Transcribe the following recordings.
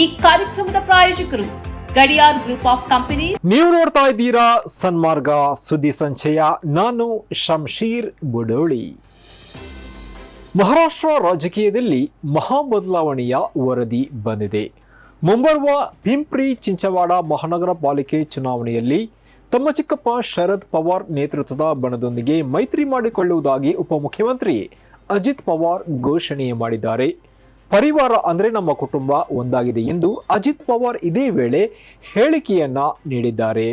ಈ ಕಾರ್ಯಕ್ರಮದ ಪ್ರಾಯೋಜಕರು ಗಡಿಯಾರ್ ಗ್ರೂಪ್ ಆಫ್ ಕಂಪನಿ ನೀವು ನೋಡ್ತಾ ಇದ್ದೀರಾ ಸನ್ಮಾರ್ಗ ಸುದ್ದಿ ಸಂಚಯ. ನಾನು ಶಂಶೀರ್ ಬುಡೋಳಿ. ಮಹಾರಾಷ್ಟ್ರ ರಾಜಕೀಯದಲ್ಲಿ ಮಹಾ ಬದಲಾವಣೆಯ ವರದಿ ಬಂದಿದೆ. ಮುಂಬರುವ ಪಿಂಪ್ರಿ ಚಿಂಚವಾಡ ಮಹಾನಗರ ಪಾಲಿಕೆ ಚುನಾವಣೆಯಲ್ಲಿ ತಮ್ಮ ಚಿಕ್ಕಪ್ಪ ಶರದ್ ಪವಾರ್ ನೇತೃತ್ವದ ಬಣದೊಂದಿಗೆ ಮೈತ್ರಿ ಮಾಡಿಕೊಳ್ಳುವುದಾಗಿ ಉಪಮುಖ್ಯಮಂತ್ರಿ ಅಜಿತ್ ಪವಾರ್ ಘೋಷಣೆ ಮಾಡಿದ್ದಾರೆ. ಪರಿವಾರ ಅಂದರೆ ನಮ್ಮ ಕುಟುಂಬ ಒಂದಾಗಿದೆ ಎಂದು ಅಜಿತ್ ಪವಾರ್ ಇದೇ ವೇಳೆ ಹೇಳಿಕೆಯನ್ನ ನೀಡಿದ್ದಾರೆ.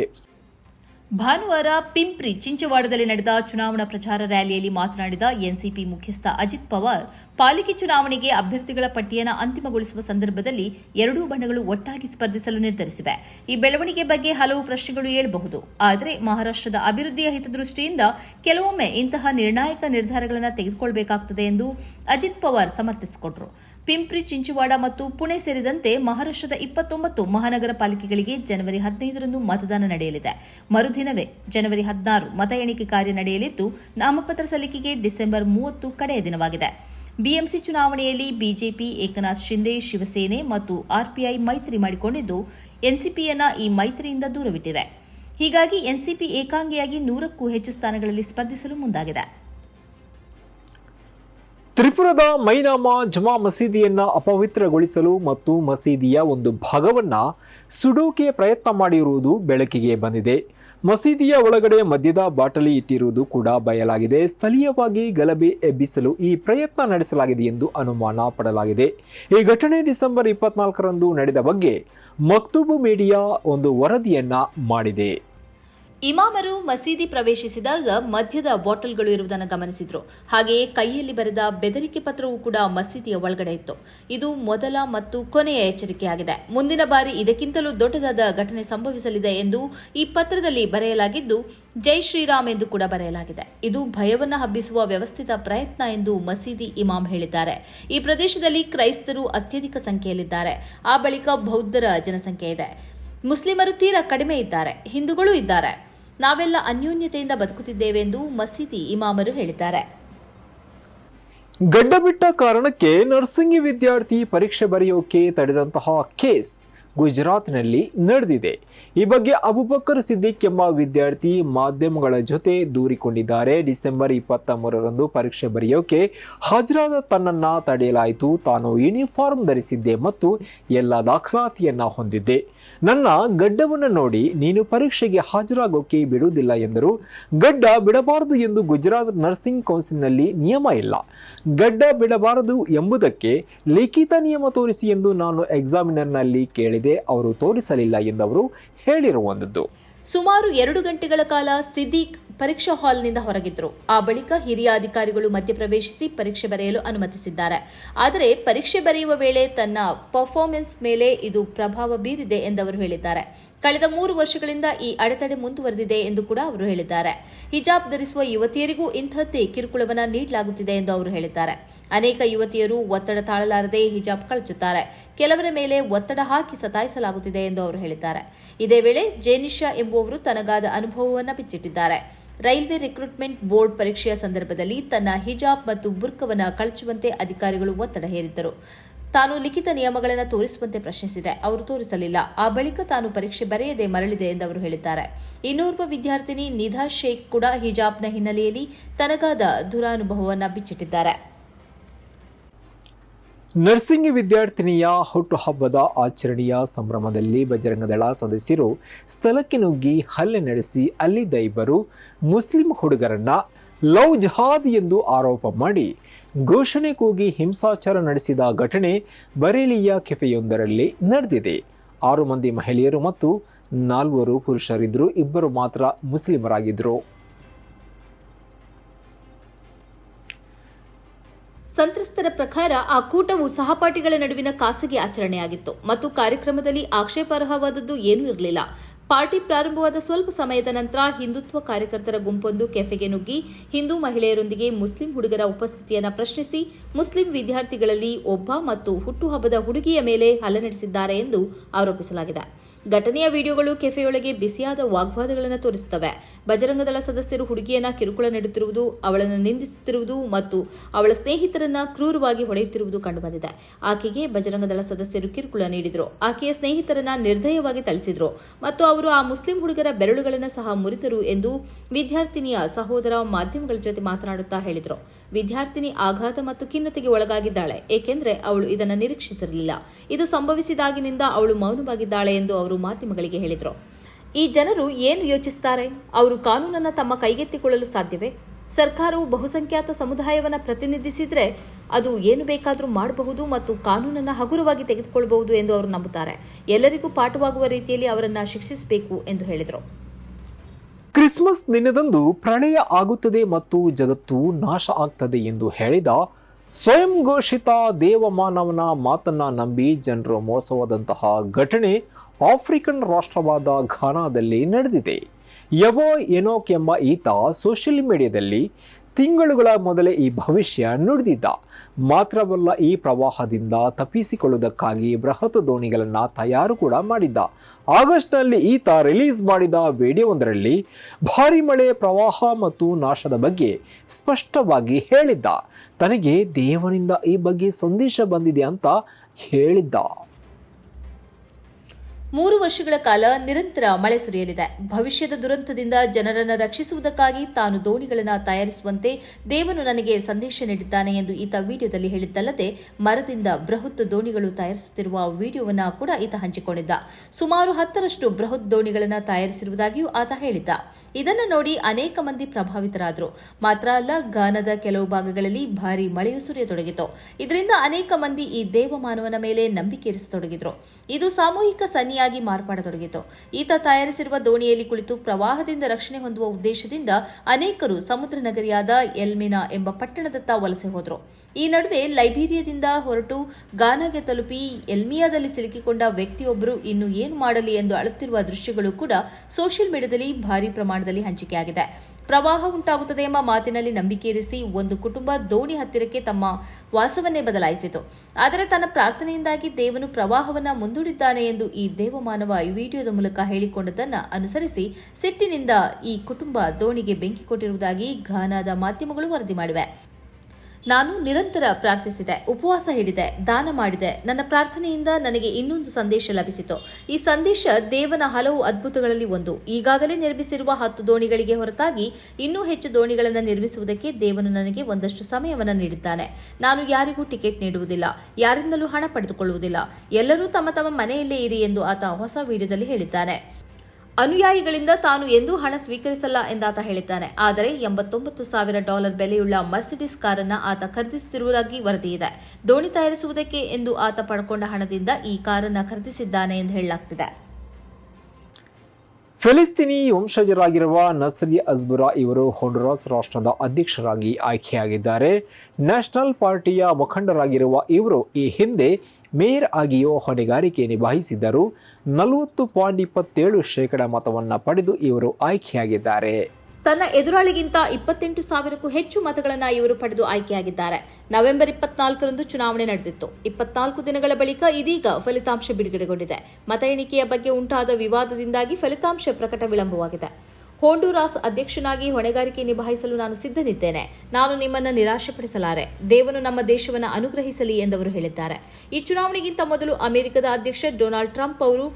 ಭಾನುವಾರ ಪಿಂಪ್ರಿ ಚಿಂಚವಾಡದಲ್ಲಿ ನಡೆದ ಚುನಾವಣಾ ಪ್ರಚಾರ ರ್ಯಾಲಿಯಲ್ಲಿ ಮಾತನಾಡಿದ ಎನ್ಸಿಪಿ ಮುಖ್ಯಸ್ಥ ಅಜಿತ್ ಪವಾರ್, ಪಾಲಿಕೆ ಚುನಾವಣೆಗೆ ಅಭ್ಯರ್ಥಿಗಳ ಪಟ್ಟಿಯನ್ನು ಅಂತಿಮಗೊಳಿಸುವ ಸಂದರ್ಭದಲ್ಲಿ ಎರಡೂ ಬಣಗಳು ಒಟ್ಟಾಗಿ ಸ್ಪರ್ಧಿಸಲು ನಿರ್ಧರಿಸಿವೆ. ಈ ಬೆಳವಣಿಗೆ ಬಗ್ಗೆ ಹಲವು ಪ್ರಶ್ನೆಗಳು ಏಳಬಹುದು. ಆದರೆ ಮಹಾರಾಷ್ಟ್ರದ ಅಭಿವೃದ್ಧಿಯ ಹಿತದೃಷ್ಟಿಯಿಂದ ಕೆಲವೊಮ್ಮೆ ಇಂತಹ ನಿರ್ಣಾಯಕ ನಿರ್ಧಾರಗಳನ್ನು ತೆಗೆದುಕೊಳ್ಳಬೇಕಾಗುತ್ತದೆ ಎಂದು ಅಜಿತ್ ಪವಾರ್ ಸಮರ್ಥಿಸಿಕೊಂಡರು. ಪಿಂಪ್ರಿ, ಚಿಂಚುವಾಡ ಮತ್ತು ಪುಣೆ ಸೇರಿದಂತೆ ಮಹಾರಾಷ್ಟ್ರದ ಇಪ್ಪತ್ತೊಂಬತ್ತು ಮಹಾನಗರ ಪಾಲಿಕೆಗಳಿಗೆ ಜನವರಿ ಹದಿನೈದರಂದು ಮತದಾನ ನಡೆಯಲಿದೆ. ಮರುದಿನವೇ ಜನವರಿ ಹದಿನಾರು ಮತ ಎಣಿಕೆ ಕಾರ್ಯ ನಡೆಯಲಿದ್ದು, ನಾಮಪತ್ರ ಸಲ್ಲಿಕೆಗೆ ಡಿಸೆಂಬರ್ ಮೂವತ್ತು ಕಡೆಯ ದಿನವಾಗಿದೆ. ಬಿಎಂಸಿ ಚುನಾವಣೆಯಲ್ಲಿ ಬಿಜೆಪಿ, ಏಕನಾಥ್ ಶಿಂದೆ ಶಿವಸೇನೆ ಮತ್ತು ಆರ್ಪಿಐ ಮೈತ್ರಿ ಮಾಡಿಕೊಂಡಿದ್ದು, ಎನ್ಸಿಪಿಯನ್ನ ಈ ಮೈತ್ರಿಯಿಂದ ದೂರವಿಟ್ಟಿದೆ. ಹೀಗಾಗಿ ಎನ್ಸಿಪಿ ಏಕಾಂಗಿಯಾಗಿ ನೂರಕ್ಕೂ ಹೆಚ್ಚು ಸ್ಥಾನಗಳಲ್ಲಿ ಸ್ಪರ್ಧಿಸಲು ಮುಂದಾಗಿದೆ. ತ್ರಿಪುರದ ಮೈನಾಮ ಜಮಾ ಮಸೀದಿಯನ್ನು ಅಪವಿತ್ರಗೊಳಿಸಲು ಮತ್ತು ಮಸೀದಿಯ ಒಂದು ಭಾಗವನ್ನ ಸುಡೋಕೆ ಪ್ರಯತ್ನ ಮಾಡಿರುವುದು ಬೆಳಕಿಗೆ ಬಂದಿದೆ. ಮಸೀದಿಯ ಒಳಗಡೆ ಮದ್ಯದ ಬಾಟಲಿ ಇಟ್ಟಿರುವುದು ಕೂಡ ಬಯಲಾಗಿದೆ. ಸ್ಥಳೀಯವಾಗಿ ಗಲಭೆ ಎಬ್ಬಿಸಲು ಈ ಪ್ರಯತ್ನ ನಡೆಸಲಾಗಿದೆ ಎಂದು ಅನುಮಾನ ಪಡಲಾಗಿದೆ. ಈ ಘಟನೆ ಡಿಸೆಂಬರ್ ಇಪ್ಪತ್ನಾಲ್ಕರಂದು ನಡೆದ ಬಗ್ಗೆ ಮಕ್ತೂಬು ಮೀಡಿಯಾ ಒಂದು ವರದಿಯನ್ನ ಮಾಡಿದೆ. ಇಮಾಮರು ಮಸೀದಿ ಪ್ರವೇಶಿಸಿದಾಗ ಮದ್ಯದ ಬಾಟಲ್ಗಳು ಇರುವುದನ್ನು ಗಮನಿಸಿದ್ರು. ಹಾಗೆಯೇ ಕೈಯಲ್ಲಿ ಬರೆದ ಬೆದರಿಕೆ ಪತ್ರವೂ ಕೂಡ ಮಸೀದಿಯ ಒಳಗಡೆ ಇತ್ತು. ಇದು ಮೊದಲ ಮತ್ತು ಕೊನೆಯ ಎಚ್ಚರಿಕೆಯಾಗಿದೆ. ಮುಂದಿನ ಬಾರಿ ಇದಕ್ಕಿಂತಲೂ ದೊಡ್ಡದಾದ ಘಟನೆ ಸಂಭವಿಸಲಿದೆ ಎಂದು ಈ ಪತ್ರದಲ್ಲಿ ಬರೆಯಲಾಗಿದ್ದು, ಜೈ ಶ್ರೀರಾಮ್ ಎಂದು ಕೂಡ ಬರೆಯಲಾಗಿದೆ. ಇದು ಭಯವನ್ನು ಹಬ್ಬಿಸುವ ವ್ಯವಸ್ಥಿತ ಪ್ರಯತ್ನ ಎಂದು ಮಸೀದಿ ಇಮಾಮ್ ಹೇಳಿದ್ದಾರೆ. ಈ ಪ್ರದೇಶದಲ್ಲಿ ಕ್ರೈಸ್ತರು ಅತ್ಯಧಿಕ ಸಂಖ್ಯೆಯಲ್ಲಿದ್ದಾರೆ. ಆ ಬಳಿಕ ಬೌದ್ಧರ ಜನಸಂಖ್ಯೆ ಇದೆ. ಮುಸ್ಲಿಮರು ತೀರಾ ಕಡಿಮೆ ಇದ್ದಾರೆ, ಹಿಂದೂಗಳು ಇದ್ದಾರೆ. ನಾವೆಲ್ಲ ಅನ್ಯೋನ್ಯತೆಯಿಂದ ಬದುಕುತ್ತಿದ್ದೇವೆ ಎಂದು ಮಸೀದಿ ಇಮಾಮರು ಹೇಳಿದ್ದಾರೆ. ಗಡ್ಡ ಬಿಟ್ಟ ಕಾರಣಕ್ಕೆ ನರ್ಸಿಂಗ್ ವಿದ್ಯಾರ್ಥಿ ಪರೀಕ್ಷೆ ಬರೆಯೋಕೆ ತಡೆದಂತಹ ಕೇಸ್. ಗುಜರಾತ್ನಲ್ಲಿ ನಡೆದಿದೆ. ಈ ಬಗ್ಗೆ ಅಬುಬಕರ್ ಸಿದ್ದಿಕ್ ಎಂಬ ವಿದ್ಯಾರ್ಥಿ ಮಾಧ್ಯಮಗಳ ಜೊತೆ ದೂರಿಕೊಂಡಿದ್ದಾರೆ. ಡಿಸೆಂಬರ್ ಇಪ್ಪತ್ತ ಮೂರರಂದು ಪರೀಕ್ಷೆ ಬರೆಯೋಕೆ ಹಾಜರಾದ ತನ್ನನ್ನ ತಡೆಯಲಾಯಿತು. ತಾನು ಯೂನಿಫಾರ್ಮ್ ಧರಿಸಿದ್ದೆ ಮತ್ತು ಎಲ್ಲ ದಾಖಲಾತಿಯನ್ನ ಹೊಂದಿದ್ದೆ. ನನ್ನ ಗಡ್ಡವನ್ನು ನೋಡಿ ನೀನು ಪರೀಕ್ಷೆಗೆ ಹಾಜರಾಗೋಕೆ ಬಿಡುವುದಿಲ್ಲ ಎಂದರು. ಗಡ್ಡ ಬಿಡಬಾರದು ಎಂದು ಗುಜರಾತ್ ನರ್ಸಿಂಗ್ ಕೌನ್ಸಿಲ್ನಲ್ಲಿ ನಿಯಮ ಇಲ್ಲ. ಗಡ್ಡ ಬಿಡಬಾರದು ಎಂಬುದಕ್ಕೆ ಲಿಖಿತ ನಿಯಮ ತೋರಿಸಿ ಎಂದು ನಾನು ಎಕ್ಸಾಮಿನರ್ನಲ್ಲಿ ಕೇಳಿದೆ. ಅವರು ತೋರಿಸಲಿಲ್ಲ ಎಂದವರು ಹೇಳಿರುವಂಥದ್ದು. ಸುಮಾರು ಎರಡು ಗಂಟೆಗಳ ಕಾಲ ಸಿದ್ದೀಕ್ ಪರೀಕ್ಷಾ ಹಾಲ್ನಿಂದ ಹೊರಗಿದ್ರು. ಆ ಬಳಿಕ ಹಿರಿಯ ಅಧಿಕಾರಿಗಳು ಮಧ್ಯಪ್ರವೇಶಿಸಿ ಪರೀಕ್ಷೆ ಬರೆಯಲು ಅನುಮತಿಸಿದ್ದಾರೆ. ಆದರೆ ಪರೀಕ್ಷೆ ಬರೆಯುವ ವೇಳೆ ತನ್ನ ಪರ್ಫಾರ್ಮೆನ್ಸ್ ಮೇಲೆ ಇದು ಪ್ರಭಾವ ಬೀರಿದೆ ಎಂದವರು ಹೇಳಿದ್ದಾರೆ. ಕಳೆದ ಮೂರು ವರ್ಷಗಳಿಂದ ಈ ಅಡೆತಡೆ ಮುಂದುವರೆದಿದೆ ಎಂದು ಕೂಡ ಅವರು ಹೇಳಿದ್ದಾರೆ. ಹಿಜಾಬ್ ಧರಿಸುವ ಯುವತಿಯರಿಗೂ ಇಂಥದ್ದೇ ಕಿರುಕುಳವನ್ನು ನೀಡಲಾಗುತ್ತಿದೆ ಎಂದು ಅವರು ಹೇಳಿದ್ದಾರೆ. ಅನೇಕ ಯುವತಿಯರು ಒತ್ತಡ ತಾಳಲಾರದೆ ಹಿಜಾಬ್ ಕಳಚುತ್ತಾರೆ. ಕೆಲವರ ಮೇಲೆ ಒತ್ತಡ ಹಾಕಿ ಸತಾಯಿಸಲಾಗುತ್ತಿದೆ ಎಂದು ಅವರು ಹೇಳಿದ್ದಾರೆ. ಇದೇ ವೇಳೆ ಜೇನಿಶಾ ಎಂಬುವವರು ತನಗಾದ ಅನುಭವವನ್ನು ಬಿಚ್ಚಿಟ್ಟಿದ್ದಾರೆ. ರೈಲ್ವೆ ರಿಕ್ರೂಟ್ಮೆಂಟ್ ಬೋರ್ಡ್ ಪರೀಕ್ಷೆಯ ಸಂದರ್ಭದಲ್ಲಿ ತನ್ನ ಹಿಜಾಬ್ ಮತ್ತು ಬುರ್ಕವನ್ನು ಕಳಚುವಂತೆ ಅಧಿಕಾರಿಗಳು ಒತ್ತಡ ಹೇರಿದ್ದರು. ತಾನು ಲಿಖಿತ ನಿಯಮಗಳನ್ನು ತೋರಿಸುವಂತೆ ಪ್ರಶ್ನಿಸಿದೆ. ಅವರು ತೋರಿಸಲಿಲ್ಲ. ಆ ಬಳಿಕ ತಾನು ಪರೀಕ್ಷೆ ಬರೆಯದೆ ಮರಳಿದೆ ಎಂದು ಅವರು ಹೇಳಿದ್ದಾರೆ. ಇನ್ನೋರ್ವ ವಿದ್ಯಾರ್ಥಿನಿ ನಿಧಾ ಶೇಖ್ ಕೂಡ ಹಿಜಾಬ್ನ ಹಿನ್ನೆಲೆಯಲ್ಲಿ ತನಗಾದ ದುರಾನುಭವವನ್ನು ಬಿಚ್ಚಿಟ್ಟಿದ್ದಾರೆ. ನರ್ಸಿಂಗ್ ವಿದ್ಯಾರ್ಥಿನಿಯ ಹುಟ್ಟುಹಬ್ಬದ ಆಚರಣೆಯ ಸಂಭ್ರಮದಲ್ಲಿ ಬಜರಂಗದಳ ಸದಸ್ಯರು ಸ್ಥಳಕ್ಕೆ ನುಗ್ಗಿ ಹಲ್ಲೆ ನಡೆಸಿ ಅಲ್ಲಿದ್ದ ಇಬ್ಬರು ಮುಸ್ಲಿಂ ಹುಡುಗರನ್ನ ಲವ್ ಜಹಾದ್ ಎಂದು ಆರೋಪ ಮಾಡಿ ಘೋಷಣೆ ಕೂಗಿ ಹಿಂಸಾಚಾರ ನಡೆಸಿದ ಘಟನೆ ಬರೇಲಿಯ ಕೆಫೆಯೊಂದರಲ್ಲಿ ನಡೆದಿದೆ. ಆರು ಮಂದಿ ಮಹಿಳೆಯರು ಮತ್ತು ನಾಲ್ವರು ಪುರುಷರಿದ್ದರು ಇಬ್ಬರು ಮಾತ್ರ ಮುಸ್ಲಿಮರಾಗಿದ್ದರು. ಸಂತ್ರಸ್ತರ ಪ್ರಕಾರ ಆ ಕೂಟವು ಸಹಪಾಠಿಗಳ ನಡುವಿನ ಖಾಸಗಿ ಆಚರಣೆಯಾಗಿತ್ತು ಮತ್ತು ಕಾರ್ಯಕ್ರಮದಲ್ಲಿ ಆಕ್ಷೇಪಾರ್ಹವಾದದ್ದು ಏನೂ ಇರಲಿಲ್ಲ. ಪಾರ್ಟಿ ಪ್ರಾರಂಭವಾದ ಸ್ವಲ್ಪ ಸಮಯದ ನಂತರ ಹಿಂದುತ್ವ ಕಾರ್ಯಕರ್ತರ ಗುಂಪೊಂದು ಕೆಫೆಗೆ ನುಗ್ಗಿ ಹಿಂದೂ ಮಹಿಳೆಯರೊಂದಿಗೆ ಮುಸ್ಲಿಂ ಹುಡುಗರ ಉಪಸ್ಥಿತಿಯನ್ನು ಪ್ರಶ್ನಿಸಿ ಮುಸ್ಲಿಂ ವಿದ್ಯಾರ್ಥಿಗಳಲ್ಲಿ ಒಬ್ಬ ಮತ್ತು ಹುಟ್ಟುಹಬ್ಬದ ಹುಡುಗಿಯ ಮೇಲೆ ಹಲ್ಲೆ ನಡೆಸಿದ್ದಾರೆ ಎಂದು ಆರೋಪಿಸಲಾಗಿದೆ. ಘಟನೆಯ ವಿಡಿಯೋಗಳು ಕೆಫೆಯೊಳಗೆ ಬಿಸಿಯಾದ ವಾಗ್ವಾದಗಳನ್ನು ತೋರಿಸುತ್ತವೆ. ಬಜರಂಗದಳ ಸದಸ್ಯರು ಹುಡುಗಿಯನ್ನ ಕಿರುಕುಳ ನೀಡುತ್ತಿರುವುದು, ಅವಳನ್ನು ನಿಂದಿಸುತ್ತಿರುವುದು ಮತ್ತು ಅವಳ ಸ್ನೇಹಿತರನ್ನ ಕ್ರೂರವಾಗಿ ಹೊಡೆಯುತ್ತಿರುವುದು ಕಂಡುಬಂದಿದೆ. ಆಕೆಗೆ ಬಜರಂಗದಳ ಸದಸ್ಯರು ಕಿರುಕುಳ ನೀಡಿದರು. ಆಕೆಯ ಸ್ನೇಹಿತರನ್ನ ನಿರ್ದಯವಾಗಿ ಥಳಿಸಿದ್ರು ಮತ್ತು ಅವರು ಆ ಮುಸ್ಲಿಂ ಹುಡುಗರ ಬೆರಳುಗಳನ್ನು ಸಹ ಮುರಿದರು ಎಂದು ವಿದ್ಯಾರ್ಥಿನಿಯ ಸಹೋದರ ಮಾಧ್ಯಮಗಳ ಜೊತೆ ಮಾತನಾಡುತ್ತಾ ಹೇಳಿದರು. ವಿದ್ಯಾರ್ಥಿನಿ ಆಘಾತ ಮತ್ತು ಖಿನ್ನತೆಗೆ ಒಳಗಾಗಿದ್ದಾಳೆ, ಏಕೆಂದರೆ ಅವಳು ಇದನ್ನು ನಿರೀಕ್ಷಿಸಿರಲಿಲ್ಲ. ಇದು ಸಂಭವಿಸಿದಾಗಿನಿಂದ ಅವಳು ಮೌನವಾಗಿದ್ದಾಳೆ ಎಂದು ಅವರು ಮಾಧ್ಯಮಗಳಿಗೆ ಹೇಳಿದರು. ಈ ಜನರು ಏನು ಯೋಚಿಸುತ್ತಾರೆ ಅವರು ಕಾನೂನನ್ನು ತಮ್ಮ ಕೈಗೆತ್ತಿಕೊಳ್ಳಲು ಸಾಧ್ಯವೇ? ಸರ್ಕಾರವು ಬಹುಸಂಖ್ಯಾತ ಸಮುದಾಯವನ್ನು ಪ್ರತಿನಿಧಿಸಿದರೆ ಅದು ಏನು ಬೇಕಾದರೂ ಮಾಡಬಹುದು ಮತ್ತು ಕಾನೂನನ್ನು ಹಗುರವಾಗಿ ತೆಗೆದುಕೊಳ್ಳಬಹುದು ಎಂದು ಅವರು ನಂಬುತ್ತಾರೆ. ಎಲ್ಲರಿಗೂ ಪಾಠವಾಗುವ ರೀತಿಯಲ್ಲಿ ಅವರನ್ನು ಶಿಕ್ಷಿಸಬೇಕು ಎಂದು ಹೇಳಿದರು. ಕ್ರಿಸ್ಮಸ್ ದಿನದಂದು ಪ್ರಣಯ ಆಗುತ್ತದೆ ಮತ್ತು ಜಗತ್ತು ನಾಶ ಆಗ್ತದೆ ಎಂದು ಹೇಳಿದ ಸ್ವಯಂ ಘೋಷಿತ ದೇವಮಾನವನ ಮಾತನ್ನ ನಂಬಿ ಜನರು ಮೋಸವಾದಂತಹ ಘಟನೆ ಆಫ್ರಿಕನ್ ರಾಷ್ಟ್ರವಾದ ಘಾನಾದಲ್ಲಿ ನಡೆದಿದೆ. ಯಬೋ ಎನೋಕ್ ಎಂಬ ಈತ ಸೋಷಿಯಲ್ ಮೀಡಿಯಾದಲ್ಲಿ ತಿಂಗಳುಗಳ ಮೊದಲೇ ಈ ಭವಿಷ್ಯ ನುಡಿದಿದ್ದ. ಮಾತ್ರವಲ್ಲ ಈ ಪ್ರವಾಹದಿಂದ ತಪ್ಪಿಸಿಕೊಳ್ಳುವುದಕ್ಕಾಗಿ ಬೃಹತ್ ದೋಣಿಗಳನ್ನು ತಯಾರು ಕೂಡ ಮಾಡಿದ್ದ. ಆಗಸ್ಟ್ನಲ್ಲಿ ಈತ ರಿಲೀಸ್ ಮಾಡಿದ ವಿಡಿಯೋವೊಂದರಲ್ಲಿ ಭಾರಿ ಮಳೆ, ಪ್ರವಾಹ ಮತ್ತು ನಾಶದ ಬಗ್ಗೆ ಸ್ಪಷ್ಟವಾಗಿ ಹೇಳಿದ್ದ. ತನಗೆ ದೇವನಿಂದ ಈ ಬಗ್ಗೆ ಸಂದೇಶ ಬಂದಿದೆ ಅಂತ ಹೇಳಿದ್ದ. ಮೂರು ವರ್ಷಗಳ ಕಾಲ ನಿರಂತರ ಮಳೆ ಸುರಿಯಲಿದೆ. ಭವಿಷ್ಯದ ದುರಂತದಿಂದ ಜನರನ್ನು ರಕ್ಷಿಸುವುದಕ್ಕಾಗಿ ತಾನು ದೋಣಿಗಳನ್ನು ತಯಾರಿಸುವಂತೆ ದೇವನು ನನಗೆ ಸಂದೇಶ ನೀಡಿದ್ದಾನೆ ಎಂದು ಈತ ವಿಡಿಯೋದಲ್ಲಿ ಹೇಳಿದ್ದಲ್ಲದೆ, ಮರದಿಂದ ಬೃಹತ್ ದೋಣಿಗಳು ತಯಾರಿಸುತ್ತಿರುವ ವಿಡಿಯೋವನ್ನು ಕೂಡ ಈತ ಹಂಚಿಕೊಂಡಿದ್ದ. ಸುಮಾರು ಹತ್ತರಷ್ಟು ಬೃಹತ್ ದೋಣಿಗಳನ್ನು ತಯಾರಿಸಿರುವುದಾಗಿಯೂ ಆತ ಹೇಳಿದ್ದ. ಇದನ್ನು ನೋಡಿ ಅನೇಕ ಮಂದಿ ಪ್ರಭಾವಿತರಾದರು. ಮಾತ್ರ ಅಲ್ಲ ಗಾನದ ಕೆಲವು ಭಾಗಗಳಲ್ಲಿ ಭಾರಿ ಮಳೆಯು ಸುರಿಯತೊಡಗಿತು. ಇದರಿಂದ ಅನೇಕ ಮಂದಿ ಈ ದೇವಮಾನವನ ಮೇಲೆ ನಂಬಿಕೆ ಇರಿಸತೊಡಗಿದ್ರು. ಇದು ಸಾಮೂಹಿಕ ಸನ್ನಿಯಾಗಿ ಮಾರ್ಪಾಡತೊಡಗಿತು. ಈತ ತಯಾರಿಸಿರುವ ದೋಣಿಯಲ್ಲಿ ಕುಳಿತು ಪ್ರವಾಹದಿಂದ ರಕ್ಷಣೆ ಹೊಂದುವ ಉದ್ದೇಶದಿಂದ ಅನೇಕರು ಸಮುದ್ರ ನಗರಿಯಾದ ಎಲ್ಮಿನಾ ಎಂಬ ಪಟ್ಟಣದತ್ತ ವಲಸೆ ಹೋದರು. ಈ ನಡುವೆ ಲೈಬೀರಿಯಾದಿಂದ ಹೊರಟು ಗಾನಾಗೆ ತಲುಪಿ ಎಲ್ಮಿಯಾದಲ್ಲಿ ಸಿಲುಕಿಕೊಂಡ ವ್ಯಕ್ತಿಯೊಬ್ಬರು ಇನ್ನು ಏನು ಮಾಡಲಿ ಎಂದು ಅಳುತ್ತಿರುವ ದೃಶ್ಯಗಳು ಕೂಡ ಸೋಷಿಯಲ್ ಮೀಡಿಯಾದಲ್ಲಿ ಭಾರಿ ಪ್ರಮಾಣದಲ್ಲಿ ಹಂಚಿಕೆಯಾಗಿದೆ. ಪ್ರವಾಹ ಉಂಟಾಗುತ್ತದೆ ಎಂಬ ಮಾತಿನಲ್ಲಿ ನಂಬಿಕೆ ಇರಿಸಿ ಒಂದು ಕುಟುಂಬ ದೋಣಿ ಹತ್ತಿರಕ್ಕೆ ತಮ್ಮ ವಾಸವನ್ನೇ ಬದಲಾಯಿಸಿತು. ಆದರೆ ತನ್ನ ಪ್ರಾರ್ಥನೆಯಿಂದಾಗಿ ದೇವನು ಪ್ರವಾಹವನ್ನು ಮುಂದೂಡಿದ್ದಾನೆ ಎಂದು ಈ ದೇವಮಾನವ ಈ ವಿಡಿಯೋದ ಮೂಲಕ ಹೇಳಿಕೊಂಡದನ್ನು ಅನುಸರಿಸಿ ಸಿಟ್ಟಿನಿಂದ ಈ ಕುಟುಂಬ ದೋಣಿಗೆ ಬೆಂಕಿ ಕೊಟ್ಟಿರುವುದಾಗಿ ಘಾನಾದ ಮಾಧ್ಯಮಗಳು ವರದಿ ಮಾಡಿವೆ. ನಾನು ನಿರಂತರ ಪ್ರಾರ್ಥಿಸಿದೆ, ಉಪವಾಸ ಹಿಡಿದೆ, ದಾನ ಮಾಡಿದೆ. ನನ್ನ ಪ್ರಾರ್ಥನೆಯಿಂದ ನನಗೆ ಇನ್ನೊಂದು ಸಂದೇಶ ಲಭಿಸಿತು. ಈ ಸಂದೇಶ ದೇವನ ಹಲವು ಅದ್ಭುತಗಳಲ್ಲಿ ಒಂದು. ಈಗಾಗಲೇ ನಿರ್ಮಿಸಿರುವ ಹತ್ತು ದೋಣಿಗಳಿಗೆ ಹೊರತಾಗಿ ಇನ್ನೂ ಹೆಚ್ಚು ದೋಣಿಗಳನ್ನು ನಿರ್ಮಿಸುವುದಕ್ಕೆ ದೇವನು ನನಗೆ ಒಂದಷ್ಟು ಸಮಯವನ್ನು ನೀಡಿದ್ದಾನೆ. ನಾನು ಯಾರಿಗೂ ಟಿಕೆಟ್ ನೀಡುವುದಿಲ್ಲ, ಯಾರಿಂದಲೂ ಹಣ ಪಡೆದುಕೊಳ್ಳುವುದಿಲ್ಲ. ಎಲ್ಲರೂ ತಮ್ಮ ತಮ್ಮ ಮನೆಯಲ್ಲೇ ಇರಿ ಎಂದು ಆತ ಹೊಸ ವಿಡಿಯೋದಲ್ಲಿ ಹೇಳಿದ್ದಾನೆ. ಅನುಯಾಯಿಗಳಿಂದ ತಾನು ಎಂದೂ ಹಣ ಸ್ವೀಕರಿಸಲ್ಲ ಎಂದಾತ ಹೇಳಿದ್ದಾನೆ. ಆದರೆ ಎಂಬತ್ತೊಂಬತ್ತು ಸಾವಿರ ಡಾಲರ್ ಬೆಲೆಯುಳ್ಳ ಮರ್ಸಿಡಿಸ್ ಕಾರನ್ನ ಆತ ಖರೀದಿಸುತ್ತಿರುವುದಾಗಿ ವರದಿಯಿದೆ ದೋಣಿ ತಯಾರಿಸುವುದಕ್ಕೆ ಎಂದು ಆತ ಪಡ್ಕೊಂಡ ಹಣದಿಂದ ಈ ಕಾರನ್ನ ಖರೀದಿಸಿದ್ದಾನೆ ಎಂದು ಹೇಳಲಾಗ್ತಿದೆ. ಫಿಲಿಸ್ತೀನಿ ವಂಶಜರಾಗಿರುವ ನಸ್ರಿ ಅಜ್ಬುರಾ ಇವರು ಹೊಂಡುರಾಸ್ ರಾಷ್ಟ್ರದ ಅಧ್ಯಕ್ಷರಾಗಿ ಆಯ್ಕೆಯಾಗಿದ್ದಾರೆ. ನ್ಯಾಷನಲ್ ಪಾರ್ಟಿಯ ಮುಖಂಡರಾಗಿರುವ ಇವರು ಈ ಹಿಂದೆ ಮೇಯರ್ ಆಗಿಯೂ ಹೊಣೆಗಾರಿಕೆ ನಿಭಾಯಿಸಿದ್ದರು ನಲವತ್ತು ಪಾಯಿಂಟ್ ಇಪ್ಪತ್ತೇಳು ಶೇಕಡ ಮತವನ್ನು ಪಡೆದು ಇವರು ಆಯ್ಕೆಯಾಗಿದ್ದಾರೆ. ತನ್ನ ಎದುರಾಳಿಗಿಂತ ಇಪ್ಪತ್ತೆಂಟು ಸಾವಿರಕ್ಕೂ ಹೆಚ್ಚು ಮತಗಳನ್ನು ಇವರು ಪಡೆದು ಆಯ್ಕೆಯಾಗಿದ್ದಾರೆ. ನವೆಂಬರ್ ಇಪ್ಪತ್ನಾಲ್ಕರಂದು ಚುನಾವಣೆ ನಡೆದಿತ್ತು. ಇಪ್ಪತ್ನಾಲ್ಕು ದಿನಗಳ ಬಳಿಕ ಇದೀಗ ಫಲಿತಾಂಶ ಬಿಡುಗಡೆಗೊಂಡಿದೆ. ಮತ ಎಣಿಕೆಯ ಬಗ್ಗೆ ಉಂಟಾದ ವಿವಾದದಿಂದಾಗಿ ಫಲಿತಾಂಶ ಪ್ರಕಟ ವಿಳಂಬವಾಗಿದೆ ಹೋಂಡುರಾಸ್ ಅಧ್ಯಕ್ಷನಾಗಿ ಹೊಣೆಗಾರಿಕೆ ನಿಭಾಯಿಸಲು ನಾನು ಸಿದ್ಧನಿದ್ದೇನೆ. ನಾನು ನಿಮ್ಮನ್ನು ನಿರಾಶೆಪಡಿಸಲಾರೆ. ದೇವನು ನಮ್ಮ ದೇಶವನ್ನು ಅನುಗ್ರಹಿಸಲಿ ಎಂದವರು ಹೇಳಿದ್ದಾರೆ. ಈ ಚುನಾವಣೆಗಿಂತ ಮೊದಲು ಅಮೆರಿಕದ ಅಧ್ಯಕ್ಷ ಡೊನಾಲ್ಡ್ ಟ್ರಂಪ್ ಅವರು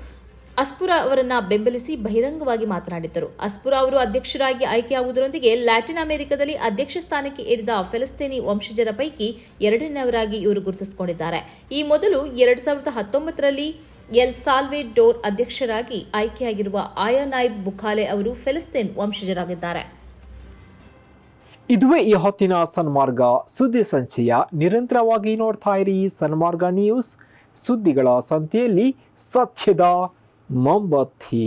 ಅಸ್ಪುರ ಅವರನ್ನ ಬೆಂಬಲಿಸಿ ಬಹಿರಂಗವಾಗಿ ಮಾತನಾಡಿದ್ದರು. ಅಸ್ಪುರ ಅವರು ಅಧ್ಯಕ್ಷರಾಗಿ ಆಯ್ಕೆಯಾಗುವುದರೊಂದಿಗೆ ಲ್ಯಾಟಿನ್ ಅಮೆರಿಕದಲ್ಲಿ ಅಧ್ಯಕ್ಷ ಸ್ಥಾನಕ್ಕೆ ಏರಿದ ಫೆಲಸ್ತೀನಿ ವಂಶಜರ ಪೈಕಿ ಎರಡನೇವರಾಗಿ ಇವರು ಗುರುತಿಸಿಕೊಂಡಿದ್ದಾರೆ. ಈ ಮೊದಲು ಎರಡ್ ಸಾವಿರದ ಹತ್ತೊಂಬತ್ತರಲ್ಲಿ ಎಲ್ ಸಾಲ್ವೆ ಡೋರ್ ಅಧ್ಯಕ್ಷರಾಗಿ ಆಯ್ಕೆಯಾಗಿರುವ ಆಯಾನಾಯ್ಬ್ ಬುಖಾಲೆ ಅವರು ಫೆಲಸ್ತೀನ್ ವಂಶಜರಾಗಿದ್ದಾರೆ. ಇದುವೇ ಈ ಹೊತ್ತಿನ ಸನ್ಮಾರ್ಗ. ಸುದ್ದಿ ಸಂಚೆಯ ನಿರಂತರವಾಗಿ ನೋಡ್ತಾ ಇರಿ ಸನ್ಮಾರ್ಗ ನ್ಯೂಸ್. ಸುದ್ದಿಗಳ ಸಂತೆಯಲ್ಲಿ ಸತ್ಯದ ಮೊಂಬತ್ತಿ.